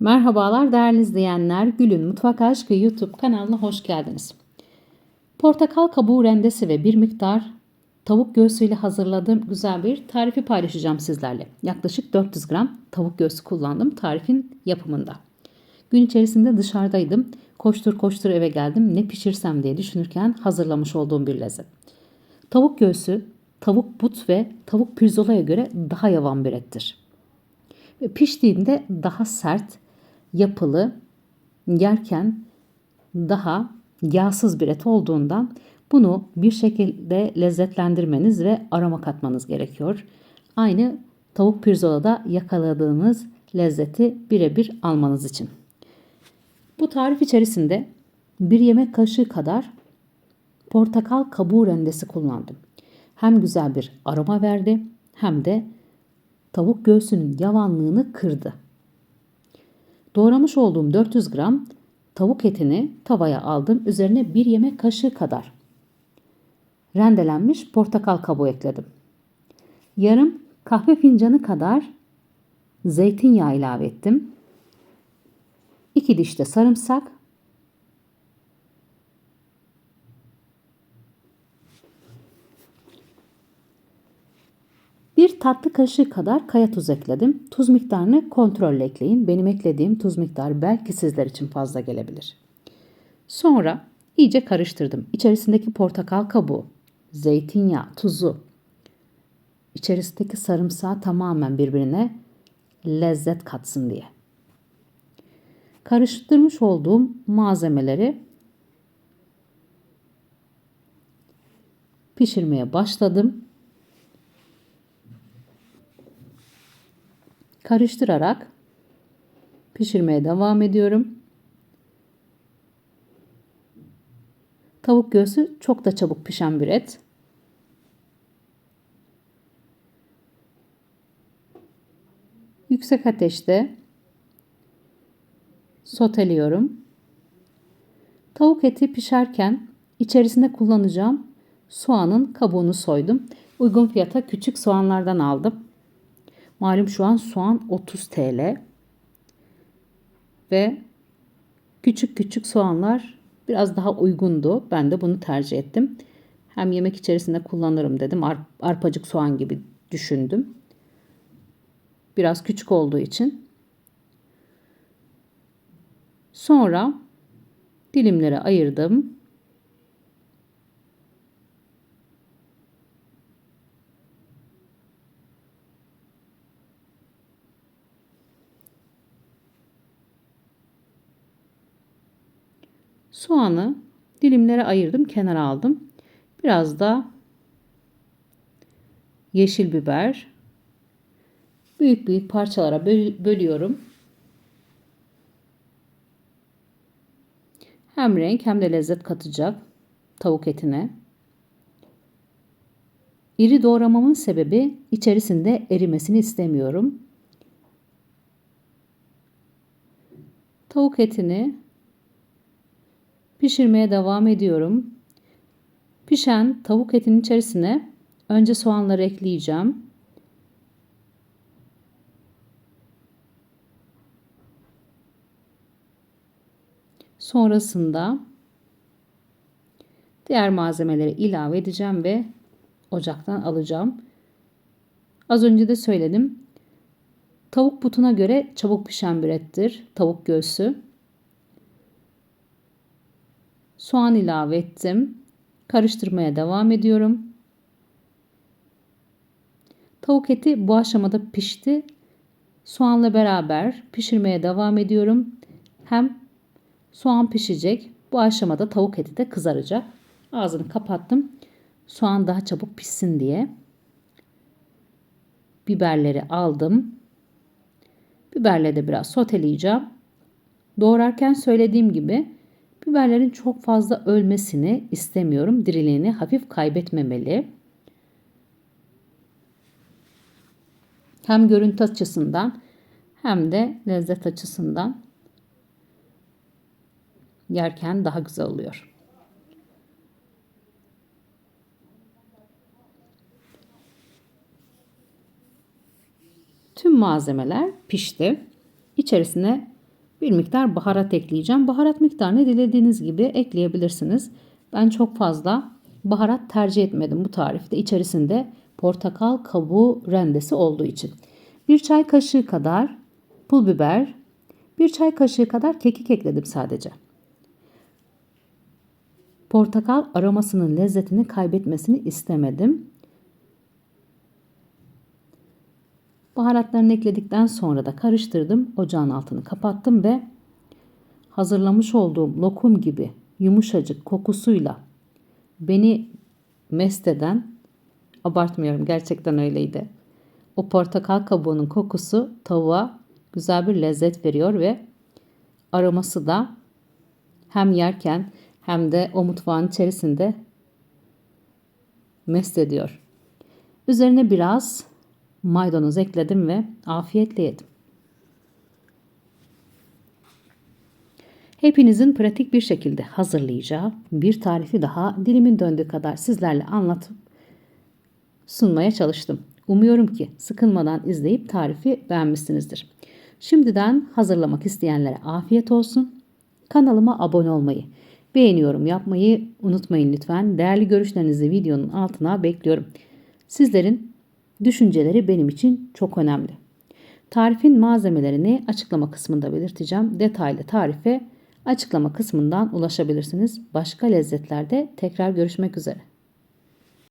Merhabalar değerli izleyenler. Gül'ün Mutfak Aşkı YouTube kanalına hoş geldiniz. Portakal kabuğu rendesi ve bir miktar tavuk göğsüyle hazırladığım güzel bir tarifi paylaşacağım sizlerle. Yaklaşık 400 gram tavuk göğsü kullandım tarifin yapımında. Gün içerisinde dışarıdaydım. Koştur koştur eve geldim. Ne pişirsem diye düşünürken hazırlamış olduğum bir lezzet. Tavuk göğsü, tavuk but ve tavuk pirzolaya göre daha yavan bir ettir. Piştiğinde daha sert, yapılı, yerken daha yağsız bir et olduğundan bunu bir şekilde lezzetlendirmeniz ve aroma katmanız gerekiyor. Aynı tavuk pirzolada yakaladığınız lezzeti birebir almanız için. Bu tarif içerisinde bir yemek kaşığı kadar portakal kabuğu rendesi kullandım. Hem güzel bir aroma verdi hem de tavuk göğsünün yavanlığını kırdı. Doğramış olduğum 400 gram tavuk etini tavaya aldım. Üzerine bir yemek kaşığı kadar rendelenmiş portakal kabuğu ekledim. Yarım kahve fincanı kadar zeytinyağı ilave ettim. 2 diş de sarımsak Bir tatlı kaşığı kadar kaya tuz ekledim. Tuz miktarını kontrolle ekleyin. Benim eklediğim tuz miktarı belki sizler için fazla gelebilir. Sonra iyice karıştırdım. İçerisindeki portakal kabuğu, zeytinyağı, tuzu, içerisindeki sarımsağı tamamen birbirine lezzet katsın diye. Karıştırmış olduğum malzemeleri pişirmeye başladım. Karıştırarak pişirmeye devam ediyorum. Tavuk göğsü çok da çabuk pişen bir et. Yüksek ateşte soteliyorum. Tavuk eti pişerken içerisinde kullanacağım soğanın kabuğunu soydum. Uygun fiyata küçük soğanlardan aldım. Malum şu an soğan 30 TL. Ve küçük küçük soğanlar biraz daha uygundu. Ben de bunu tercih ettim. Hem yemek içerisinde kullanırım dedim. Ar arpacık soğan gibi düşündüm. Biraz küçük olduğu için. Sonra dilimlere ayırdım. Soğanı dilimlere ayırdım, kenara aldım. Biraz da yeşil biber büyük büyük parçalara bölüyorum. Hem renk hem de lezzet katacak tavuk etine. İri doğramamın sebebi içerisinde erimesini istemiyorum. Tavuk etini Pişirmeye devam ediyorum. Pişen tavuk etinin içerisine önce soğanları ekleyeceğim. Sonrasında diğer malzemeleri ilave edeceğim ve ocaktan alacağım. Az önce de söyledim. Tavuk butuna göre çabuk pişen bir ettir. Tavuk göğsü. Soğan ilave ettim. Karıştırmaya devam ediyorum. Tavuk eti bu aşamada pişti. Soğanla beraber pişirmeye devam ediyorum. Hem soğan pişecek. Bu aşamada tavuk eti de kızaracak. Ağzını kapattım. Soğan daha çabuk pişsin diye. Biberleri aldım. Biberle de biraz soteleyeceğim. Doğrarken söylediğim gibi Biberlerin çok fazla ölmesini istemiyorum. Diriliğini hafif kaybetmemeli. Hem görüntü açısından hem de lezzet açısından yerken daha güzel oluyor. Tüm malzemeler pişti. İçerisine Bir miktar baharat ekleyeceğim. Baharat miktarını dilediğiniz gibi ekleyebilirsiniz. Ben çok fazla baharat tercih etmedim bu tarifte. İçerisinde portakal kabuğu rendesi olduğu için. Bir çay kaşığı kadar pul biber, bir çay kaşığı kadar kekik ekledim sadece. Portakal aromasının lezzetini kaybetmesini istemedim. Baharatlarını ekledikten sonra da karıştırdım. Ocağın altını kapattım ve hazırlamış olduğum lokum gibi yumuşacık kokusuyla beni mest eden, abartmıyorum gerçekten öyleydi. O portakal kabuğunun kokusu tavuğa güzel bir lezzet veriyor ve aroması da hem yerken hem de o mutfağın içerisinde mest ediyor. Üzerine biraz maydanoz ekledim ve afiyetle yedim. Hepinizin pratik bir şekilde hazırlayacağı bir tarifi daha dilimin döndüğü kadar sizlerle anlatıp sunmaya çalıştım. Umuyorum ki sıkılmadan izleyip tarifi beğenmişsinizdir. Şimdiden hazırlamak isteyenlere afiyet olsun. Kanalıma abone olmayı, beğeniyorum yapmayı unutmayın lütfen. Değerli görüşlerinizi videonun altına bekliyorum. Sizlerin düşünceleri benim için çok önemli. Tarifin malzemelerini açıklama kısmında belirteceğim. Detaylı tarife açıklama kısmından ulaşabilirsiniz. Başka lezzetlerde tekrar görüşmek üzere.